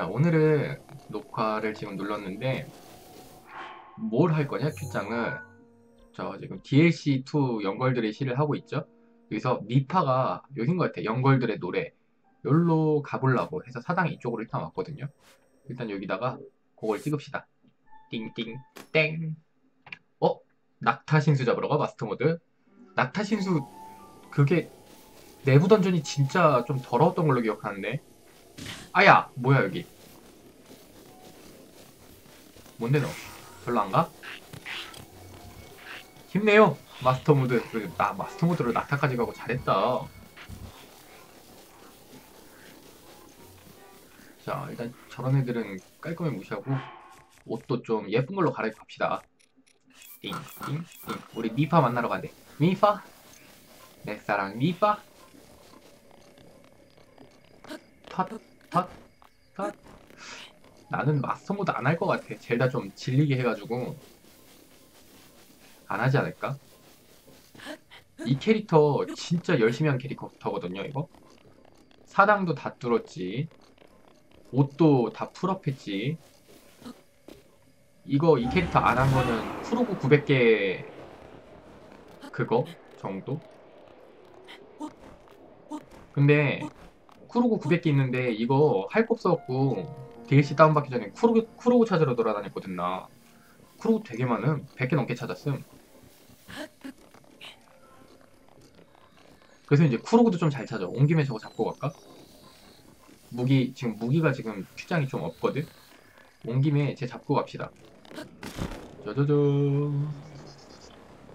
자, 오늘은 녹화를 지금 눌렀는데 뭘 할 거냐, 큐장을. 저 지금 DLC2 연걸들의 시를 하고 있죠. 여기서 미파가 여긴 것 같아. 연걸들의 노래. 여기로 가보려고 해서 사당이 이쪽으로 일단 왔거든요. 일단 여기다가 그걸 찍읍시다. 띵띵 땡. 어? 낙타신수 잡으러 가 마스터 모드. 낙타신수 그게 내부 던전이 진짜 좀 더러웠던 걸로 기억하는데. 아야 뭐야 여기. 뭔데 너? 별로 안 가? 힘내요 마스터 모드. 나 마스터 모드로 낙타까지 가고 잘했다. 자 일단 저런 애들은 깔끔히 무시하고 옷도 좀 예쁜 걸로 갈아입고 갑시다. 띵 띵 띵 우리 미파 만나러 가야 미파? 내 사랑 미파? 탓 탓탓 나는 마스터 모드 안 할 것 같아. 젤다 좀 질리게 해가지고 안 하지 않을까? 이 캐릭터 진짜 열심히 한 캐릭터거든요, 이거. 사당도 다 뚫었지. 옷도 다 풀업했지. 이거 이 캐릭터 안 한 거는 프로고 900개 그거 정도? 근데 쿠로고 900개 있는데 이거 할 거 없어갖고 DLC 다운받기 전에 쿠로고, 쿠로고 찾으러 돌아다녔거든 나 쿠로고 되게 많음. 100개 넘게 찾았음. 그래서 이제 쿠로고도 좀 잘 찾아. 온 김에 저거 잡고 갈까? 무기 지금 무기가 지금 큐장이 좀 없거든? 온 김에 쟤 잡고 갑시다. 짜자잔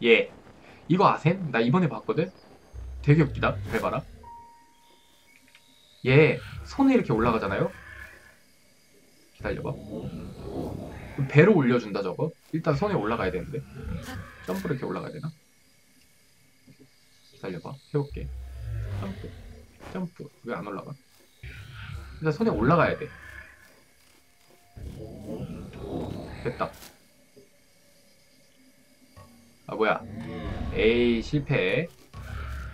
예. 이거 아셈? 나 이번에 봤거든? 되게 웃기다. 잘 봐라 얘 손에 이렇게 올라가잖아요? 기다려봐. 배로 올려준다 저거? 일단 손에 올라가야 되는데. 점프로 이렇게 올라가야 되나? 기다려봐. 해볼게. 점프. 점프. 왜 안 올라가? 일단 손에 올라가야 돼. 됐다. 아 뭐야? 에이 실패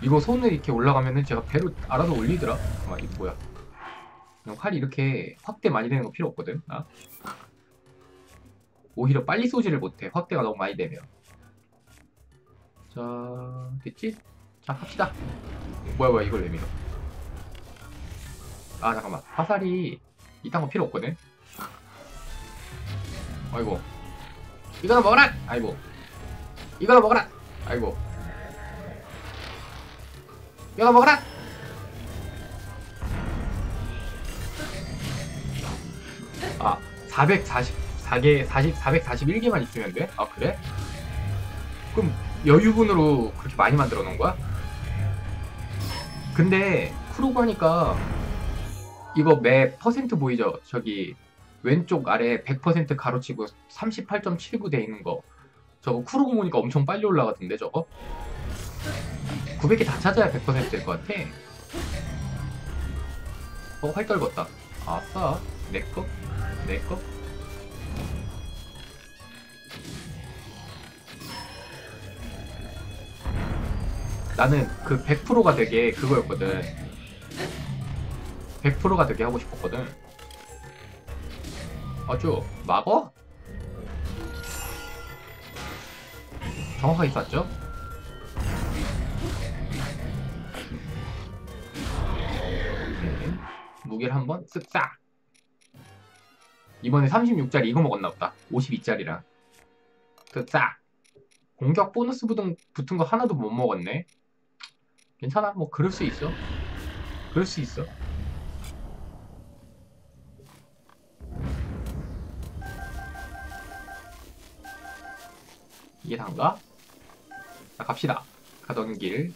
이거 손을 이렇게 올라가면은 제가 배로 알아서 올리더라. 아 이거 뭐야. 그냥 활이 이렇게 확대 많이 되는 거 필요 없거든. 아? 오히려 빨리 쏘지를 못해. 확대가 너무 많이 되면. 자 됐지? 자 합시다. 뭐야 뭐야 이걸 왜 밀어. 아 잠깐만. 화살이 이딴 거 필요 없거든? 아이고. 이거나 먹어라! 아이고. 이거나 먹어라! 아이고 이거나 먹어라 아 444개 40 441개만 있으면 돼? 아 그래? 그럼 여유분으로 그렇게 많이 만들어 놓은 거야? 근데 크로고 하니까 이거 매 퍼센트 보이죠? 저기 왼쪽 아래 100% 가로치고 38.79 돼 있는 거 저거 쿠로고 보니까 엄청 빨리 올라가던데 저거 900개 다 찾아야 100%일 것 같아. 어 활 떨궜다. 아싸. 내꺼 내꺼 나는 그 100%가 되게 그거였거든. 100%가 되게 하고 싶었거든. 아주 막어? 정확하게 쐈죠? 무게를 한번 쓱싹. 이번에 36짜리 이거 먹었나 보다. 52짜리랑 쓱싹. 공격 보너스 붙은, 붙은 거 하나도 못 먹었네. 괜찮아? 뭐 그럴 수 있어. 그럴 수 있어. 이게 단가? 자 갑시다. 가던 길.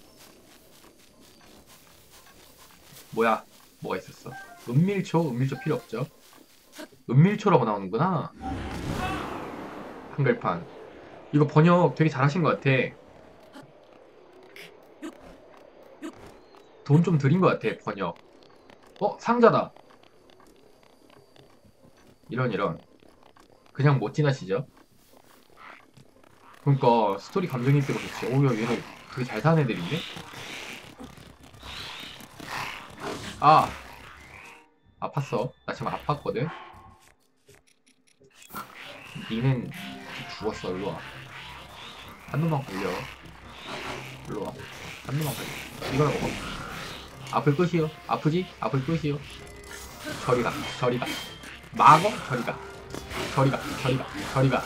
뭐야 뭐가 있었어? 은밀초? 은밀초 필요 없죠? 은밀초라고 나오는구나. 한글판. 이거 번역 되게 잘하신 것 같아. 돈좀 들인 것 같아 번역. 어 상자다. 이런 이런. 그냥 못 지나시죠? 그러니까 스토리 감정이 있고 좋지. 오야 얘네 되게 잘 사는 애들인데 아 아팠어. 나 지금 아팠거든. 니는 죽었어. 일로 와. 한 놈만 걸려. 일로 와. 한 놈만 걸려. 이걸 먹어. 아플 끝이요. 아프지? 아플 끝이요. 저리 가. 저리 가. 막어? 저리 가. 저리 가. 저리 가. 저리 가.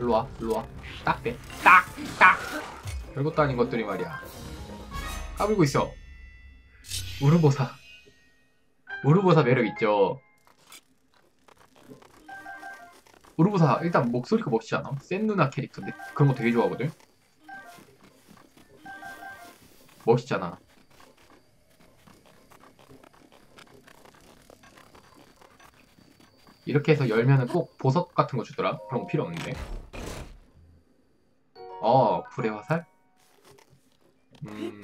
일로 와. 일로 와. 딱 돼. 딱! 딱! 별것도 아닌 것들이 말이야. 까불고 있어. 우르보사. 우르보사 매력 있죠. 우르보사 일단 목소리가 멋지지 않아? 센 누나 캐릭터인데 그런 거 되게 좋아하거든. 멋있잖아. 이렇게 해서 열면은 꼭 보석 같은 거 주더라. 그런 거 필요 없는데. 어, 불의 화살? 음,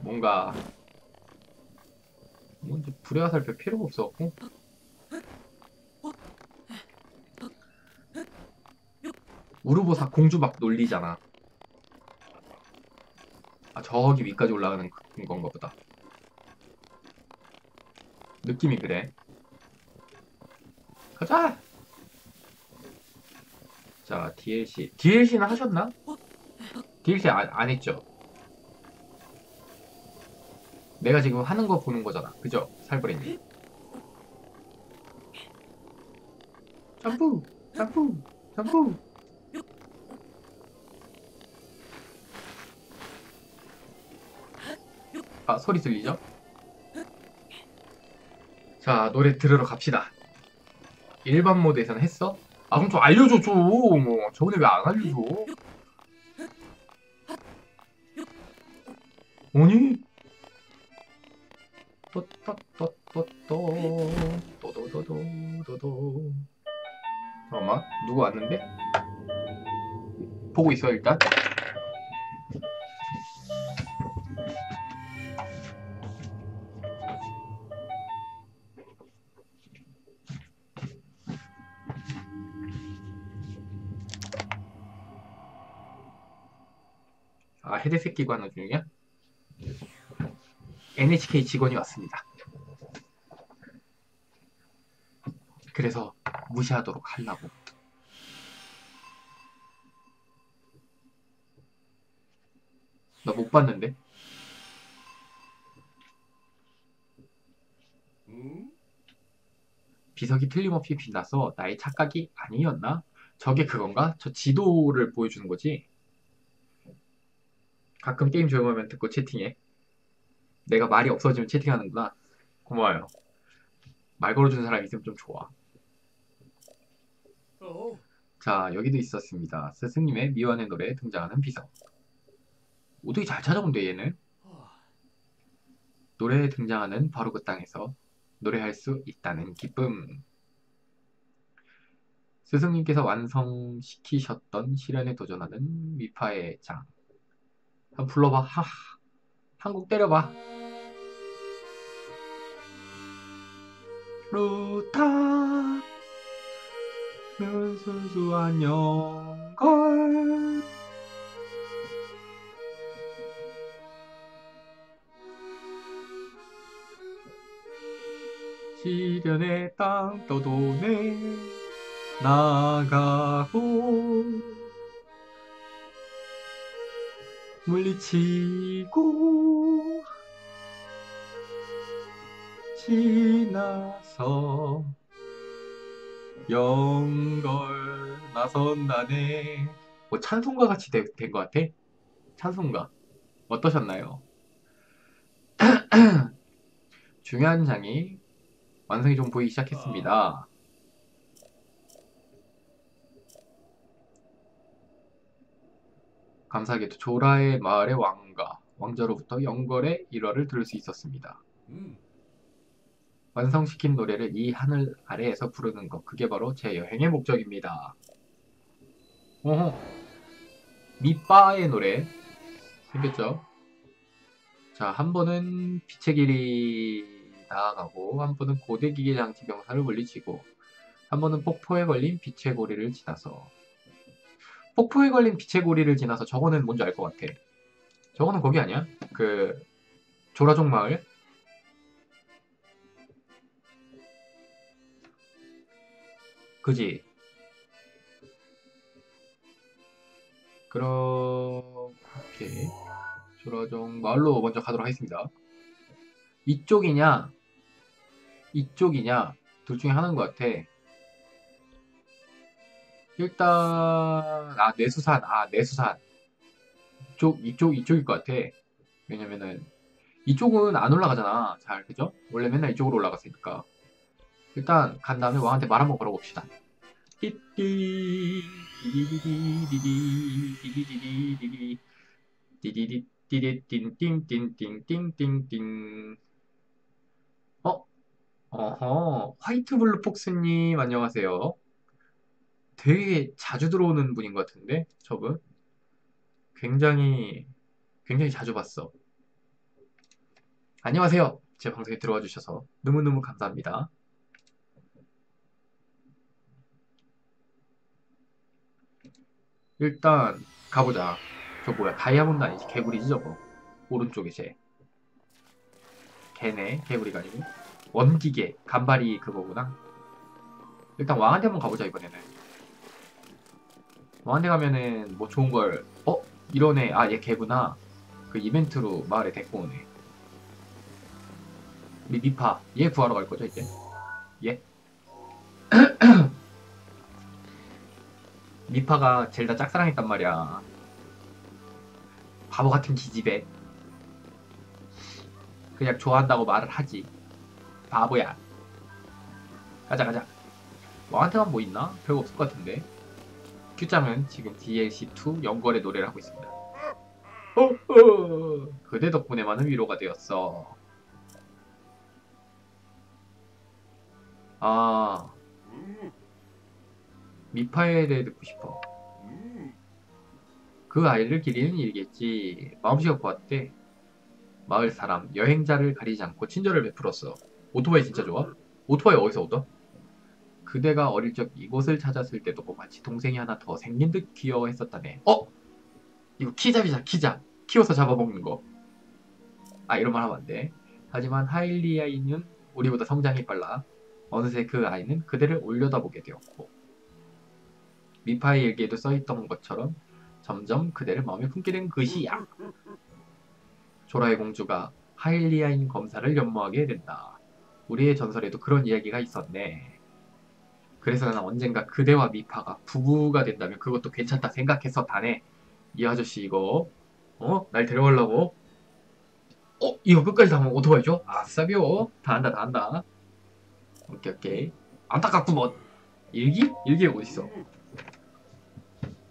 뭔가 불의 화살 별 필요가 없었고. 우르보사 공주 막 놀리잖아. 아 저기 위까지 올라가는 그- 건가 보다. 느낌이 그래. 가자! 자 DLC DLC는 하셨나? DLC 안, 안 했죠? 내가 지금 하는 거 보는 거잖아. 그죠? 살벌이님. 점프! 점프! 점프! 아, 소리 들리죠? 자, 노래 들으러 갑시다. 일반 모드에서는 했어? 아, 그럼 좀 알려줘, 좀. 뭐, 저번에 왜 안 알려줘? 보고 있어 일단 아 헤드셋 끼고 하는 중이야? NHK 직원이 왔습니다. 그래서 무시하도록 하려고. 못 봤는데. 비석이 틀림없이 빛나서 나의 착각이 아니었나? 저게 그건가? 저 지도를 보여주는 거지? 가끔 게임 조용하면 듣고 채팅해. 내가 말이 없어지면 채팅하는구나. 고마워요. 말 걸어주는 사람이 있으면 좀 좋아. 자, 여기도 있었습니다. 스승님의 미완의 노래에 등장하는 비석. 어떻게 잘 찾아온대, 얘는? 노래에 등장하는 바로 그 땅에서 노래할 수 있다는 기쁨. 스승님께서 완성시키셨던 실현에 도전하는 미파의 장. 한번 불러봐. 하, 한국 때려봐. 루타 순수한 영걸 시련의 땅 떠도네 나가고 물리치고 지나서 영걸 나선다네 뭐 찬송가 같이 된 것 같아? 찬송가 어떠셨나요? 중요한 장이 완성이 좀 보이기 시작했습니다. 감사하게도 조라의 마을의 왕가, 왕자로부터 영걸의 일화를 들을 수 있었습니다. 완성시킨 노래를 이 하늘 아래에서 부르는 것, 그게 바로 제 여행의 목적입니다. 어허. 미빠의 노래 생겼죠? 자, 한 번은 빛의 길이 나아가고, 한 번은 고대기계 장치 병사를 물리치고, 한 번은 폭포에 걸린 빛의 고리를 지나서, 폭포에 걸린 빛의 고리를 지나서 저거는 뭔지 알 것 같아. 저거는 거기 아니야? 그 조라종 마을? 그지? 오케이 조라종 마을로 먼저 가도록 하겠습니다. 이쪽이냐 이쪽이냐 둘 중에 하나인 것 같아. 일단 아 내수산 아 내수산 이쪽 이쪽 이쪽일 것 같아. 왜냐면은 이쪽은 안 올라가잖아. 잘 그죠? 원래 맨날 이쪽으로 올라갔으니까. 일단 간 다음에 왕한테 말 한번 걸어봅시다. 띠띠 디디디디디디디디디디디디디 디디디디띵띵띵띵띵띵띵 어? 어허 화이트블루 폭스님 안녕하세요. 되게 자주 들어오는 분인 것 같은데 저분 굉장히 굉장히 자주 봤어. 안녕하세요. 제 방송에 들어와 주셔서 너무너무 감사합니다. 일단 가보자. 저 뭐야 다이아몬드 아니지 개구리지 저거. 오른쪽에 쟤. 개네 개구리가 아니고 원기계 간발이 그거구나. 일단 왕한테 한번 가보자 이번에는. 왕한테 가면은 뭐 좋은 걸 어? 이러네 아 얘 개구나. 그 이벤트로 마을에 데리고 오네. 우리 미파 얘 구하러 갈 거죠 이제? 얘? 미파가 젤다 짝사랑했단 말이야. 바보 같은 기집애. 그냥 좋아한다고 말을 하지. 바보야. 가자 가자. 너한테만 뭐 있나? 별거 없을 것 같은데. 큐짱은 지금 DLC2 연걸의 노래를 하고 있습니다. 어, 어, 그대 덕분에 많은 위로가 되었어. 아, 미파에 대해 듣고 싶어. 그 아이를 기리는 일이겠지. 마음씨가 고왔대. 마을 사람, 여행자를 가리지 않고 친절을 베풀었어. 오토바이 진짜 좋아? 오토바이 어디서 얻어? 그대가 어릴 적 이곳을 찾았을 때도 마치 동생이 하나 더 생긴 듯 귀여워했었다네. 어? 이거 키잡이자 키잡. 키워서 잡아먹는 거. 아 이런 말 하면 안 돼. 하지만 하일리아이는 우리보다 성장이 빨라. 어느새 그 아이는 그대를 올려다보게 되었고 미파의 일기에도 써있던 것처럼 점점 그대를 마음에 품게 된 것이야. 조라의 공주가 하일리아인 검사를 연모하게 된다. 우리의 전설에도 그런 이야기가 있었네. 그래서 나는 언젠가 그대와 미파가 부부가 된다면 그것도 괜찮다 생각해서 다네. 이 아저씨 이거 어? 날 데려가려고? 어? 이거 끝까지 다 하면 오토바이 줘? 아싸비오. 다 한다 다 한다. 오케이 오케이. 안타깝구먼. 일기? 일기가 어딨어?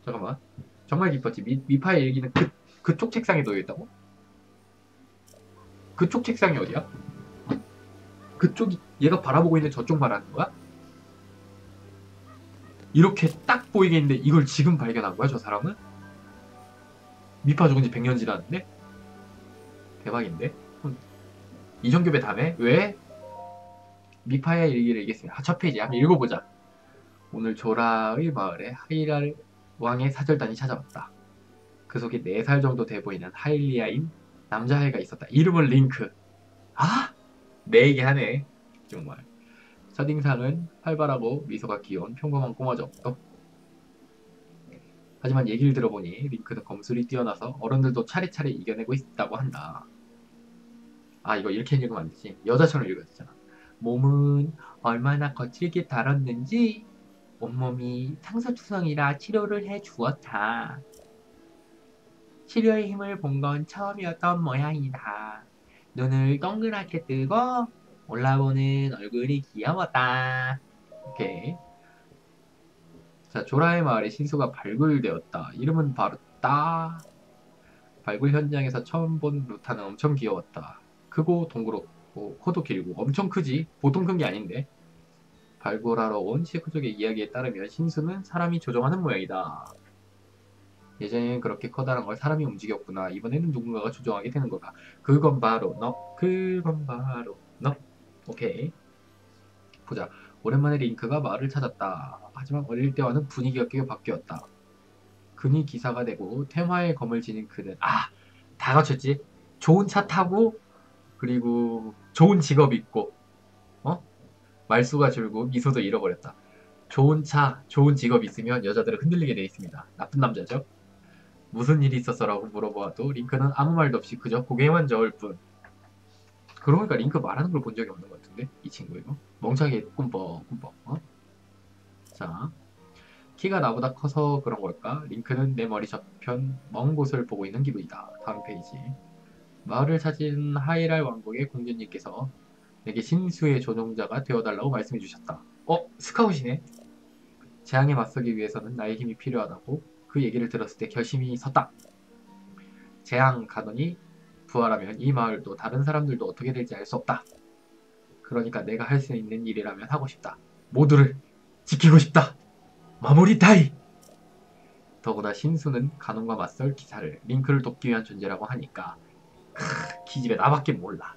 잠깐만. 정말 기뻤지. 미, 미파의 일기는 그, 그쪽 책상에 놓여있다고? 그쪽 책상이 어디야? 그쪽이 얘가 바라보고 있는 저쪽 말하는 거야? 이렇게 딱 보이게 있는데 이걸 지금 발견한 거야 저 사람은? 미파 죽은 지 100년 지났는데? 대박인데? 이정규배 다음에 왜? 미파의 일기를 읽겠습니다. 아, 첫 페이지 한번 읽어보자. 오늘 조라의 마을에 하이랄 왕의 사절단이 찾아왔다. 그 속에 4살 정도 돼 보이는 하일리아인 남자아이가 있었다. 이름은 링크. 아! 내 얘기 하네. 정말. 첫인상은 활발하고 미소가 귀여운 평범한 꼬마죠. 하지만 얘기를 들어보니 링크는 검술이 뛰어나서 어른들도 차례차례 이겨내고 있다고 한다. 아 이거 이렇게 읽으면 안 되지. 여자처럼 읽어야 되잖아. 몸은 얼마나 거칠게 달았는지 온몸이 상서투성이라 치료를 해 주었다. 치료의 힘을 본 건 처음이었던 모양이다. 눈을 동그랗게 뜨고 올라보는 얼굴이 귀여웠다. 오케이. 자, 조라의 마을에 신수가 발굴되었다. 이름은 바로 따. 발굴 현장에서 처음 본 루타는 엄청 귀여웠다. 크고 동그랗고 코도 길고 엄청 크지. 보통 큰 게 아닌데. 발굴하러 온 시크족의 이야기에 따르면 신수는 사람이 조종하는 모양이다. 예전에는 그렇게 커다란 걸 사람이 움직였구나. 이번에는 누군가가 조종하게 되는 거다. 그건 바로 너. 그건 바로 너. 오케이. 보자. 오랜만에 링크가 마을을 찾았다. 하지만 어릴 때와는 분위기가 꽤 바뀌었다. 그니 기사가 되고 테마의 검을 지닌 그는 아! 다 갖췄지? 좋은 차 타고 그리고 좋은 직업 있고 어? 말수가 줄고 미소도 잃어버렸다. 좋은 차, 좋은 직업 있으면 여자들은 흔들리게 돼 있습니다. 나쁜 남자죠? 무슨 일이 있었어라고 물어보아도 링크는 아무 말도 없이 그저 고개만 저을 뿐. 그러고 보니까 링크 말하는 걸 본 적이 없는 것 같은데 이 친구 이거 멍청하게 꿈뻑 꿈뻑 어? 자 키가 나보다 커서 그런 걸까? 링크는 내 머리 저편 먼 곳을 보고 있는 기분이다. 다음 페이지 마을을 찾은 하이랄 왕국의 공주님께서 내게 신수의 조종자가 되어달라고 말씀해 주셨다. 어? 스카웃이네? 재앙에 맞서기 위해서는 나의 힘이 필요하다고 그 얘기를 들었을 때 결심이 섰다. 재앙 가더니 부활하면 이 마을도 다른 사람들도 어떻게 될지 알 수 없다. 그러니까 내가 할 수 있는 일이라면 하고 싶다. 모두를 지키고 싶다. 마무리 타이! 더구나 신수는 가놈과 맞설 기사를 링크를 돕기 위한 존재라고 하니까 크, 기집애 나밖에 몰라.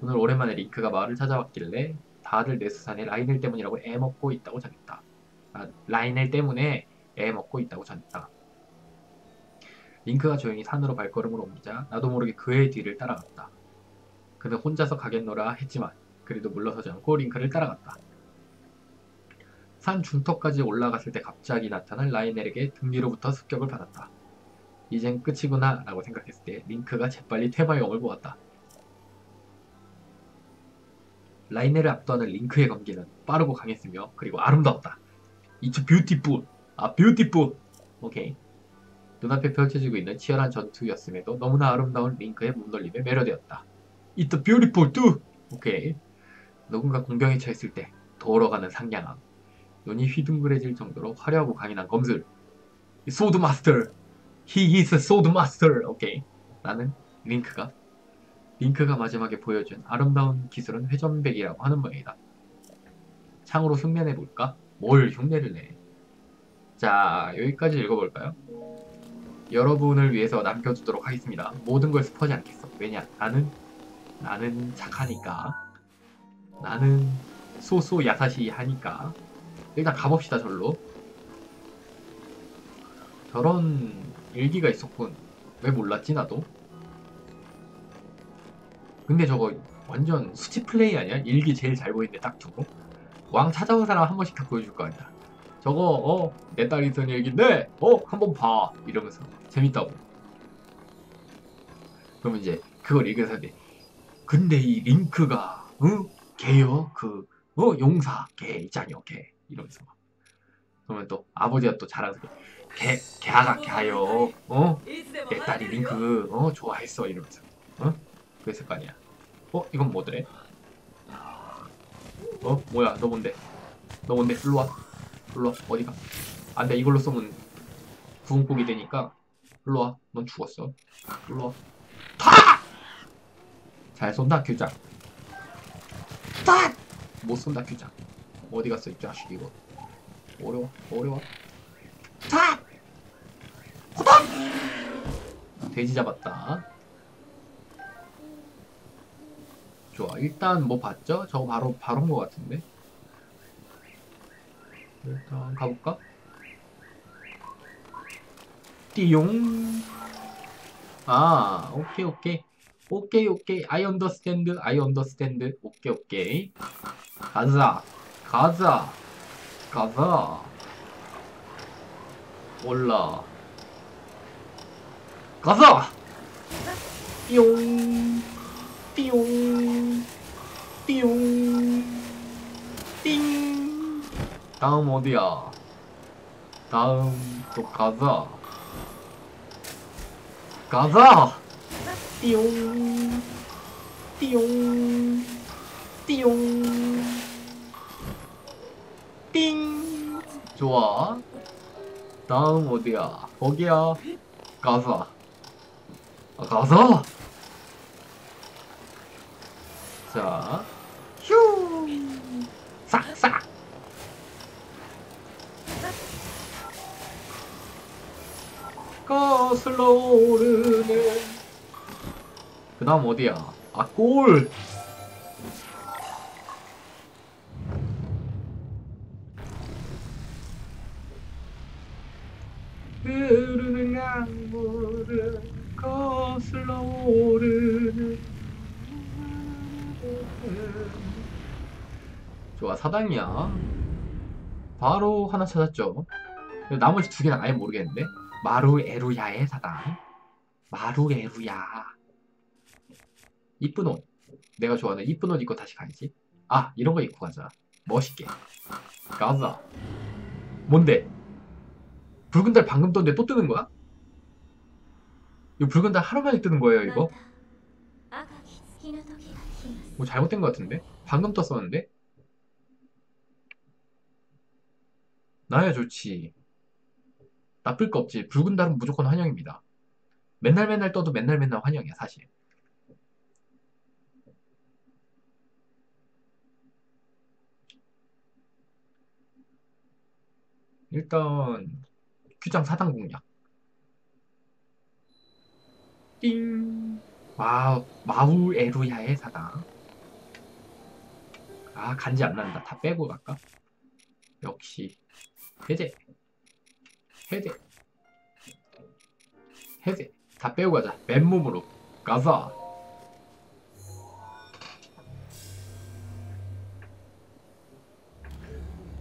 오늘 오랜만에 링크가 마을을 찾아왔길래 다들 내 수산에 라인을 때문이라고 애먹고 있다고 전했다. 아, 라인을 때문에 애 먹고 있다고 전했다. 링크가 조용히 산으로 발걸음을 옮기자 나도 모르게 그의 뒤를 따라갔다. 그는 혼자서 가겠노라 했지만 그래도 물러서지 않고 링크를 따라갔다. 산 중턱까지 올라갔을 때 갑자기 나타난 라이넬에게 등 뒤로부터 습격을 받았다. 이젠 끝이구나 라고 생각했을 때 링크가 재빨리 퇴마용을 보았다. 라이넬을 압도하는 링크의 검기는 빠르고 강했으며 그리고 아름다웠다. It's beautiful. 아 beautiful. 오케이. 눈앞에 펼쳐지고 있는 치열한 전투였음에도 너무나 아름다운 링크의 몸놀림에 매료되었다. It's beautiful too. 오케이. 누군가 공병에 처했을 때 돌아가는 상냥함. 눈이 휘둥그레질 정도로 화려하고 강인한 검술. 소드 마스터. He is a sword master. 오케이. 나는 링크가 링크가 마지막에 보여준 아름다운 기술은 회전백이라고 하는 모양이다. 창으로 흉내내 볼까? 뭘 흉내를 내? 자, 여기까지 읽어볼까요? 여러분을 위해서 남겨두도록 하겠습니다. 모든 걸 스포하지 않겠어. 왜냐? 나는 나는 착하니까. 나는 소소 야사시 하니까. 일단 가봅시다 절로. 저런 일기가 있었군. 왜 몰랐지 나도? 근데 저거 완전 수치 플레이 아니야? 일기 제일 잘 보이는데 딱 두고 왕 찾아온 사람 한 번씩 다 보여줄 거 아니야 저거 어 내 딸이 쓴 일기인데 어 한번 봐 이러면서 재밌다고 그러면 이제 그걸 읽어서 돼 근데 이 링크가 어 개요 그 어 용사 개 있잖여 개 이러면서 막. 그러면 또 아버지가 또 자랑스럽게 개 개아가 개요 어내 딸이 링크 어 좋아했어 이러면서 어 그랬을 거 아니야. 어? 이건 뭐더래? 어? 뭐야? 너 뭔데? 너 뭔데? 일로 와. 와. 어디가? 안 돼. 이걸로 쏘면 구운곡이 되니까 일로 와. 넌 죽었어. 일로 와. 타! 잘 쏜다, 규장. 타! 못 쏜다, 규장. 어디 갔어, 이 자식 이거. 어려워. 어려워. 타! 호박! 돼지 잡았다. 좋아. 일단 뭐 봤죠? 저거 바로 바로 온것 같은데. 일단 가볼까? 띠용. 아, 오케이 오케이. 오케이 오케이. I understand. I understand. 오케이 오케이. 가자. 가자. 가자. 올라. 가자. 띠용. 띠용 띠용 띵 다음 어디야? 다음 또 가자. 가자! 띠용 띠용 띠용. 띵. 좋아. 다음 어디야? 거기야. 가자. 아, 가자 자, 다음 어디야? 아, 골! 흐르는 강물은 거슬러 오르는 좋아 사당이야 바로 하나 찾았죠. 나머지 두 개는 아예 모르겠는데. 마루에루야의 사당. 마루에루야. 이쁜 옷. 내가 좋아하는 이쁜 옷 입고 다시 가야지. 아 이런 거 입고 가자. 멋있게. 가자. 뭔데? 붉은 달 방금 떴는데 또 뜨는 거야? 이 붉은 달 하루 만에 뜨는 거예요 이거? 뭐 잘못된 것 같은데? 방금 떴었는데? 나야 좋지. 나쁠 거 없지. 붉은 달은 무조건 환영입니다. 맨날 맨날 떠도 맨날 맨날 환영이야 사실. 일단 규장 사당 공략. 띵. 와우, 마우 에루야의 사당. 아, 간지 안 난다. 다 빼고 갈까? 역시. 해제. 해제. 해제. 다 빼고 가자. 맨몸으로. 가자.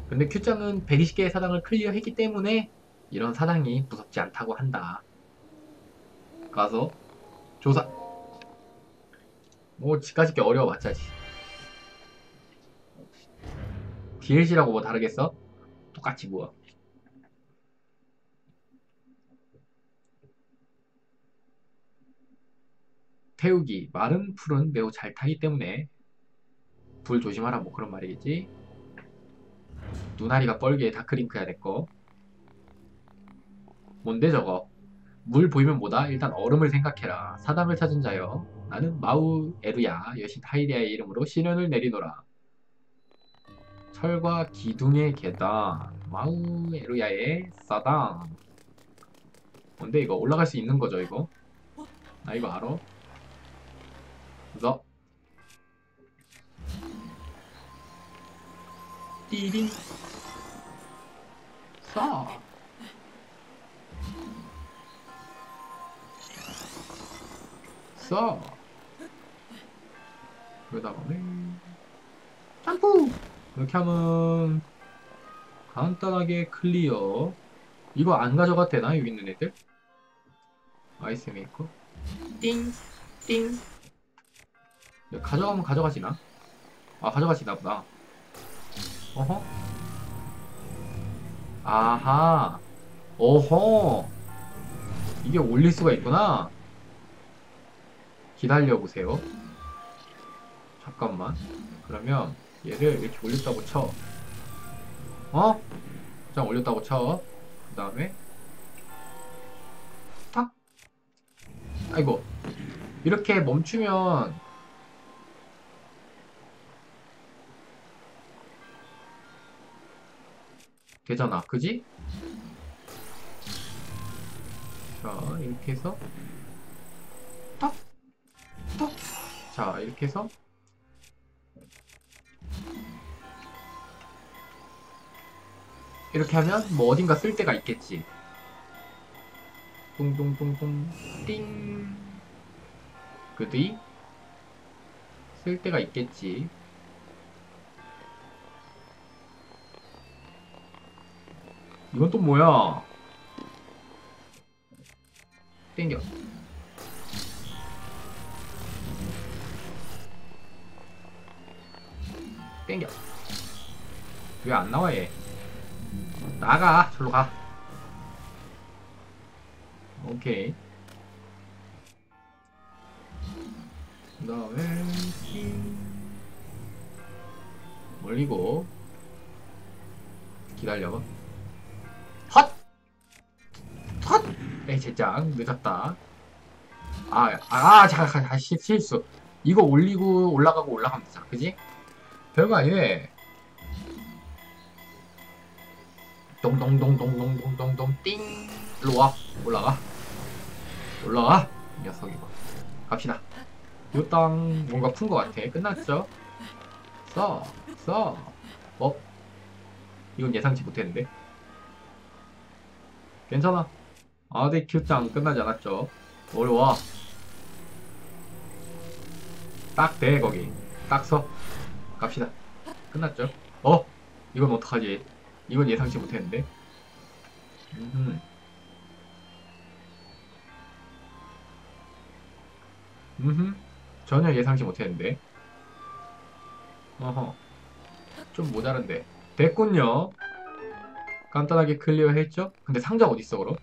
근데 큐장은 120개의 사당을 클리어했기 때문에 이런 사당이 무섭지 않다고 한다. 가서 조사. 뭐 지까짓 게 어려워봤자 지 DLC라고 뭐 다르겠어? 똑같이 뭐. 태우기, 마른 풀은 매우 잘 타기 때문에 불 조심하라 뭐 그런 말이겠지. 눈아리가 뻘게 다크링크야 됐고. 뭔데 저거? 물 보이면 뭐다? 일단 얼음을 생각해라. 사담을 찾은 자여. 나는 마우 에루야 여신 하이리아의 이름으로 시련을 내리노라. 철과 기둥의 계단. 마우 에루야의 사당. 뭔데 이거 올라갈 수 있는 거죠 이거? 나 이거 알아? 그래서 띠링. 싸 싸. 그 다음에 점프 이렇게 하면 간단하게 클리어. 이거 안 가져가도 되나 여기 있는 애들? 아이스 메이커? 띵 띵. 가져가면 가져가지나? 아 가져가지나 보다 어허. 아하. 어허. 이게 올릴 수가 있구나. 기다려보세요. 잠깐만. 그러면 얘를 이렇게 올렸다고 쳐. 어? 자 올렸다고 쳐그 다음에 탁 아이고. 이렇게 멈추면 되잖아. 그지? 자 이렇게 해서. 탁! 탁! 자 이렇게 해서. 이렇게 하면 뭐 어딘가 쓸 데가 있겠지. 뚱뚱뚱뚱 띵. 그뒤. 쓸 데가 있겠지 이건 또 뭐야? 땡겨. 땡겨. 왜 안 나와 얘? 나가. 절로 가. 오케이. 그 다음에 멀리고. 기다려봐 젠장 늦었다. 아, 아, 아 잠깐, 잠깐, 실- 실수. 이거 올리고 올라가고 올라가면 되잖아 그지? 별거 아니네. 동동동동동동동동 띵. 일로와. 올라가. 올라가. 이 녀석 이거 갑시다. 요 땅 뭔가 푼 거 같아. 끝났죠? 써! 써! 어? 이건 예상치 못했는데? 괜찮아 아직 큐장 끝나지 않았죠 어려워 딱돼 거기 딱 서 갑시다 끝났죠? 어? 이건 어떡하지 이건 예상치 못했는데. 음. 음. 전혀 예상치 못했는데. 어허. 좀 모자란데. 됐군요. 간단하게 클리어 했죠? 근데 상자 어딨어, 그럼?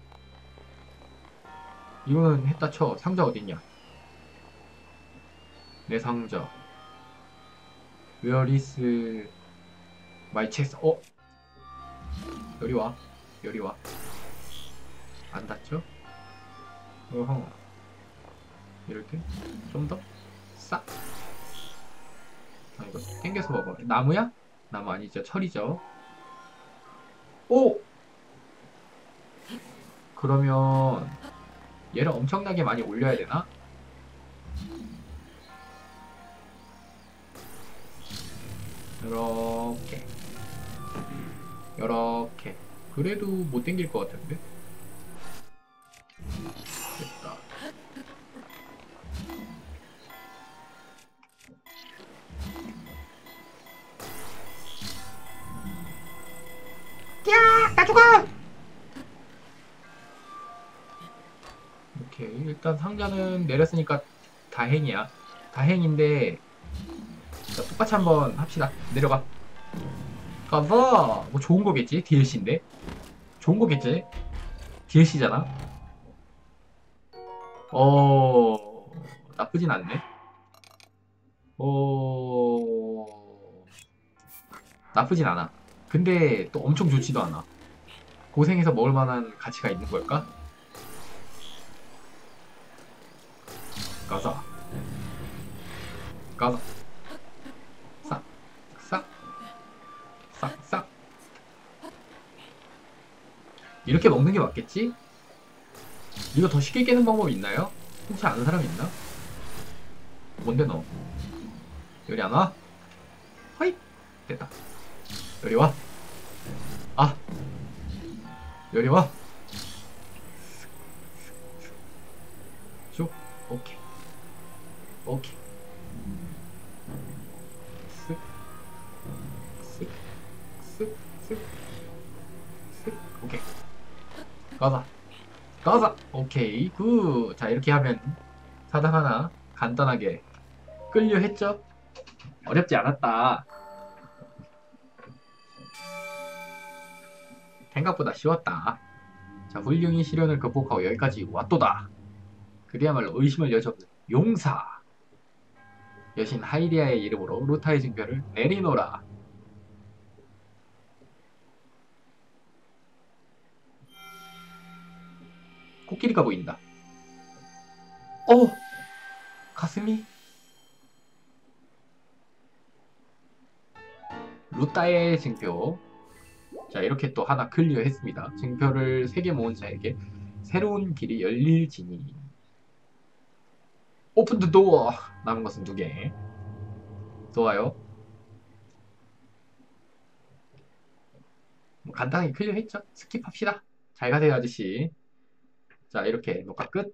이거는 했다 쳐. 상자 어딨냐? 내 상자. Where is my chest? 어? 여리 와. 여리 와. 안 닿죠? 어허. 이렇게 좀 더 싹. 아 이거 땡겨서 먹어. 나무야? 나무 아니죠? 철이죠. 오! 그러면 얘를 엄청나게 많이 올려야 되나? 이렇게. 이렇게. 그래도 못 땡길 것 같은데 일단 상자는 내렸으니까 다행이야. 다행인데 자, 똑같이 한번 합시다. 내려가. 가자 뭐 좋은 거겠지? DLC인데? 좋은 거겠지? DLC잖아. 어 나쁘진 않네. 어 나쁘진 않아. 근데 또 엄청 좋지도 않아. 고생해서 먹을 만한 가치가 있는 걸까? 가자 가자 싹싹 싹싹 이렇게 먹는 게 맞겠지? 이거 더 쉽게 깨는 방법 있나요? 혹시 아는 사람 있나? 뭔데 너? 여기 안 와? 허이 됐다 여기 와. 아 여기 와. 가자. 오케이. 굿. 자, 이렇게 하면 사당 하나 간단하게 끌려 했죠? 어렵지 않았다. 생각보다 쉬웠다. 자, 훌륭히 시련을 극복하고 여기까지 왔도다. 그리야말로 의심을 여접는 용사. 여신 하이리아의 이름으로 루타의 증표를 내리노라. 코끼리가 보인다. 어! 가슴이? 루타의 증표. 자, 이렇게 또 하나 클리어 했습니다. 증표를 3개 모은 자에게 새로운 길이 열릴지니. 오픈 드 도어! 남은 것은 2개. 좋아요. 뭐 간단하게 클리어 했죠? 스킵합시다. 잘 가세요, 아저씨. 자, 이렇게 녹화 끝.